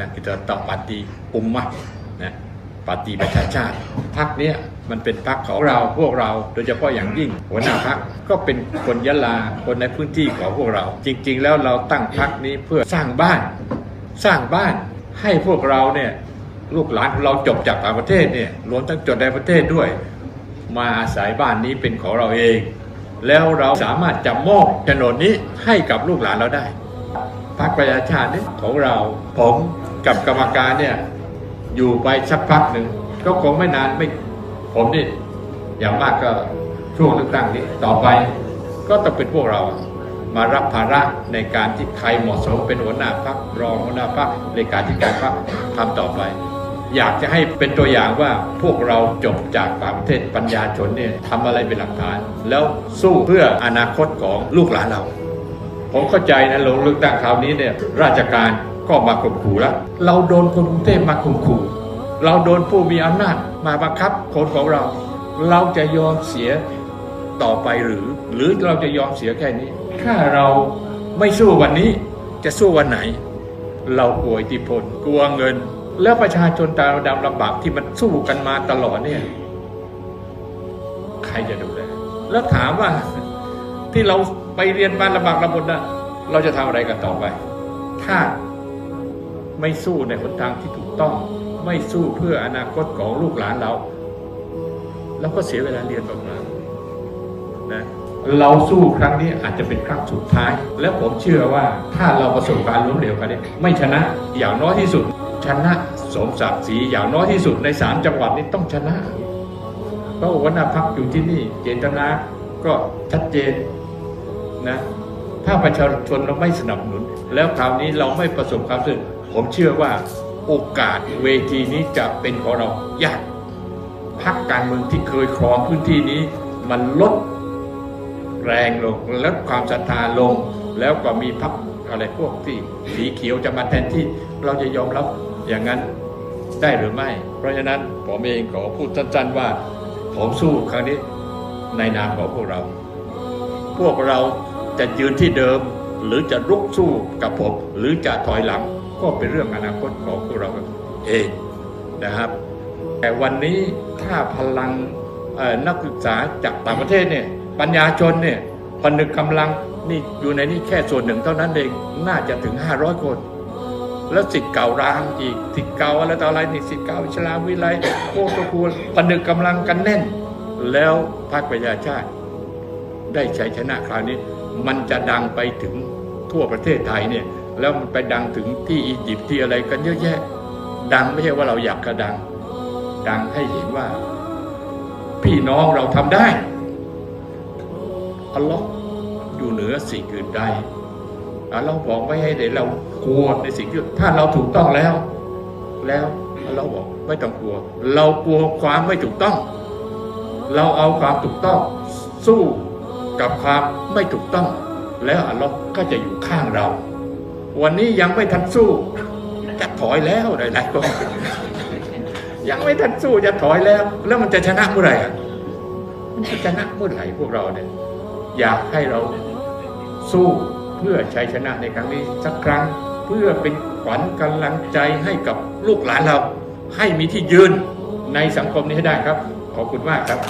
นะ kita tak parti ummah นะปาร์ตี้ประชาชาติพรรคเนี้ยมันเป็นพรรคของเราพวกเราโดยเฉพาะอย่างยิ่ง หัวหน้าพรรคก็เป็นคนยะลาคนในพื้นที่ของพวกเรา จริง ๆ แล้วเราตั้งพรรคนี้เพื่อสร้างบ้าน สร้างบ้านให้พวกเราเนี่ยลูกหลานเราจบจากต่างประเทศเนี่ยรวมทั้งจดในประเทศด้วย มาอาศัยบ้านนี้เป็นของเราเอง แล้วเราสามารถจะมอบโฉนดนี้ให้กับลูกหลานเราได้ พรรคประชาชาตินี่ของเราผมกับกรรมการเนี่ยอยู่ไปสักพักหนึ่งก็คงไม่นานไม่ผมนี่อย่างมากก็ช่วงเลือกตั้งนี้ต่อไปก็ต้องเป็นพวกเรามารับภาระในการที่ใครเหมาะสมเป็นหัวหน้าพรรครองหัวหน้าพรรคเลขาธิการพรรคทำต่อไป อยากจะให้เป็นตัวอย่างว่าพวกเราจบจากต่างประเทศปัญญาชนเนี่ยทำอะไรเป็นหลักฐาน แล้วสู้เพื่ออนาคตของลูกหลานเรา ผมเข้าใจนะลงเลือกตั้งคราวนี้เนี่ยราชการก็มาข่มขู่แล้ว เราโดนคนกรุงเทพมาข่มขู่ เราโดนผู้มีอำนาจมาบังคับคนของเรา เราจะยอมเสียต่อไปหรือ หรือเราจะยอมเสียแค่นี้ ถ้าเราไม่สู้วันนี้จะสู้วันไหน เรากลัวอิทธิพลกลัวเงิน แล้วประชาชนตาดำลำบากที่มันสู้กันมาตลอดเนี่ย ใครจะดูแลแล้วถามว่าที่เราไปเรียนมาลำบากลำบนนะ เราจะทำอะไรกันต่อไป ถ้าไม่สู้ในหนทางที่ถูกต้อง ไม่สู้เพื่ออนาคตของลูกหลานเราเราก็เสียเวลาเรียนแบบนั้นะเราสู้ครั้งนี้อาจจะเป็นครั้งสุดท้าย และผมเชื่อว่าถ้าเราประสบการณ์ล้มเหลวกันนี่ยไม่ชนะอย่างน้อยที่สุด ชนะสมศักดิ์ศรีอย่างน้อยที่สุดในสามจังหวัดนี้ต้องชนะเพราะหัวหน้าพักอยู่ที่นี่ เจตนาก็ชัดเจนนะ ถ้าประชาชนเราไม่สนับสนุน แล้วคราวนี้เราไม่ประสบความสำเร็จผมเชื่อว่าโอกาสเวทีนี้จะเป็นของเรายากพักการเมืองที่เคยครองพื้นที่นี้ มันลดแรงลงลดความศรัทธาลง แล้วก็มีพักอะไรพวกที่สีเขียวจะมาแทนที่เราจะยอมรับอย่างนั้นได้หรือไม่ เพราะฉะนั้นผมเองขอพูดสั้นๆว่า ผมสู้ครั้งนี้ในนามของพวกเรา พวกเรา จะยืนที่เดิมหรือจะลุกสู้กับผม หรือจะถอยหลัง ก็เป็นเรื่องอนาคตของพวกเราเองนะครับ แต่วันนี้ถ้าพลังนักศึกษาจากต่างประเทศเนี่ยปัญญาชนเนี่ยผนึกกำลังนี่อยู่ในนี้แค่ส่วนหนึ่งเท่านั้นเองน่าจะถึง 500 คน แล้วสิทธิ์เก่ารางอีกสิทธิ์เก่าอะไรต่ออะไรนี่สิทธิ์เก่าอิสลาวิไลโคตรคูลผนึกกำลังกันแน่น แล้วพรรคประชาชาติ ได้ชัยชนะคราวนี้ มันจะดังไปถึงทั่วประเทศไทยเนี่ยแล้วมันไปดังถึงที่อียิปต์ที่อะไรกันเยอะแยะ ดังไม่ใช่ว่าเราอยากกระดัง ดังให้เห็นว่า พี่น้องเราทำได้อัลลอฮ์อยู่เหนือสิ่งอื่นใดอัลลอฮ์บอกไม่ให้เดี๋ยเรากลัวในสิ่งที่ถ้าเราถูกต้องแล้ว แล้วอัลลอฮ์บอกไม่ต้องกลัว เรากลัวความไม่ถูกต้อง เราเอาความถูกต้องสู้ กับความไม่ถูกต้อง แล้วอัลลอฮ์ก็จะอยู่ข้างเรา วันนี้ยังไม่ทันสู้จะถอยแล้วหลายๆคนยังไม่ทันสู้จะถอยแล้ว แล้วมันจะชนะเมื่อไหร่อะมันจะชนะเมื่อไหร่พวกเราเนี่ยอยากให้เราสู้เพื่อชัยชนะในครั้งนี้สักครั้งเพื่อเป็นขวัญกำลังใจให้กับลูกหลานเรา ให้มีที่ยืนในสังคมนี้ให้ได้ครับ ขอบคุณมากครับ